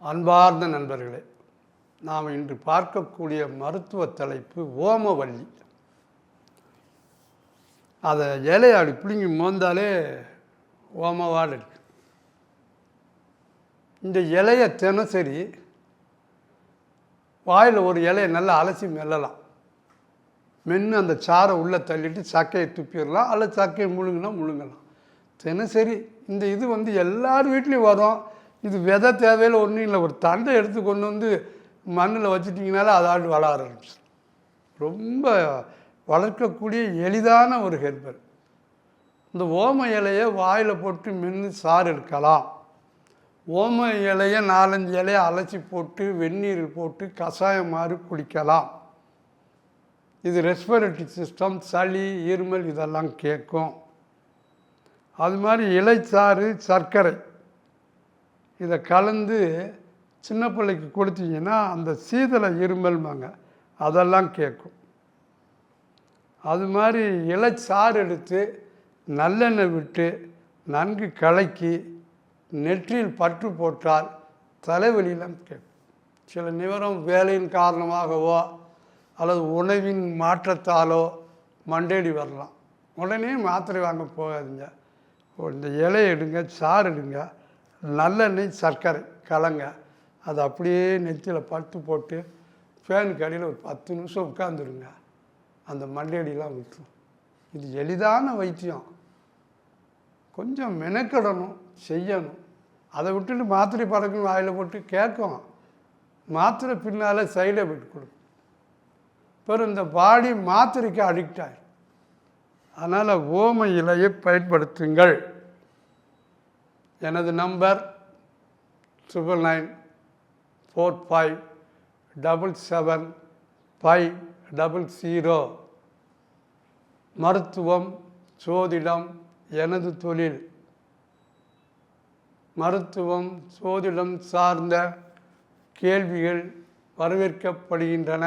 அன்பார்ந்த நண்பர்களே நாம் இன்று பார்க்கக்கூடிய மருத்துவ தலைப்பு ஓமவல்லி. அதை இலையாடி பிடுங்கி மோந்தாலே ஓமவாடு இருக்கு. இந்த இலையை தினசரி வாயில் ஒரு இலையை நல்லா அலசி மெல்லலாம். மென்று அந்த சாரை உள்ளே தள்ளிட்டு சக்கையை துப்பிடலாம். அல்லது சக்கையை முழுங்கினா முழுங்கலாம். தினசரி இந்த இது வந்து எல்லார் வீட்லேயும் வரும். இது விதை தேவையில் ஒன்றும் இல்லை. ஒரு தண்டை எடுத்து கொண்டு வந்து மண்ணில் வச்சுட்டிங்கனால அதாண்டு வளர ஆரம்பிச்சு ரொம்ப வளர்க்கக்கூடிய எளிதான ஒரு ஹெர்பல். இந்த ஓம இலையை வாயில் போட்டு மென்று சாறு எடுக்கலாம். ஓம இலையை நாலஞ்சு இலையை அலசி போட்டு வெந்நீரில் போட்டு கஷாயம் மாதிரி குடிக்கலாம். இது ரெஸ்பிரேட்டரி சிஸ்டம் சளி இருமல் இதெல்லாம் கேட்கும். அது மாதிரி இலைச்சாறு சர்க்கரை. இதை கலந்து சின்ன பிள்ளைக்கு கொடுத்தீங்கன்னா அந்த சீதள இருமல்மாங்க அதெல்லாம் கேட்கும். அது மாதிரி இலைச்சாறு எடுத்து நல்லெண்ணெய் விட்டு நன்கு கலக்கி நெற்றியில் பற்று போட்டால் தலைவலியெல்லாம் கேட்கும். சில நிவரம் வேலையின் காரணமாகவோ அல்லது உணவின் மாற்றத்தாலோ மண்டேடி வரலாம். உடனே மாத்திரை வாங்க போகாதீங்க. இந்த இலை எடுங்க சாறு எடுங்க. நல்லெண்ணெய் சர்க்கரை கலங்க. அதை அப்படியே நெத்தியில் படுத்து போட்டு ஃபேனுக்கு அடியில் ஒரு பத்து நிமிஷம் உட்காந்துருங்க அந்த மண்டையடியெல்லாம் விட்டுரும் இது எளிதான வைத்தியம். கொஞ்சம் மெனக்கிடணும் செய்யணும். அதை விட்டுட்டு மாத்திரை பறக்கும் வாயில் போட்டு கேட்கும். மாத்திரை பின்னால் சைடு எஃபெக்ட் கொடுக்கும். பிறகு இந்த பாடி மாத்திரைக்கு அடிக்ட் ஆகிடும் அதனால் ஓம இலையை பயன்படுத்துங்கள். எனது number triple nine four five double seven five double zero மருத்துவம் சோதிடம் எனது தொழில். மருத்துவம் சோதிடம் சார்ந்த கேள்விகள் வரவேற்கப்படுகின்றன.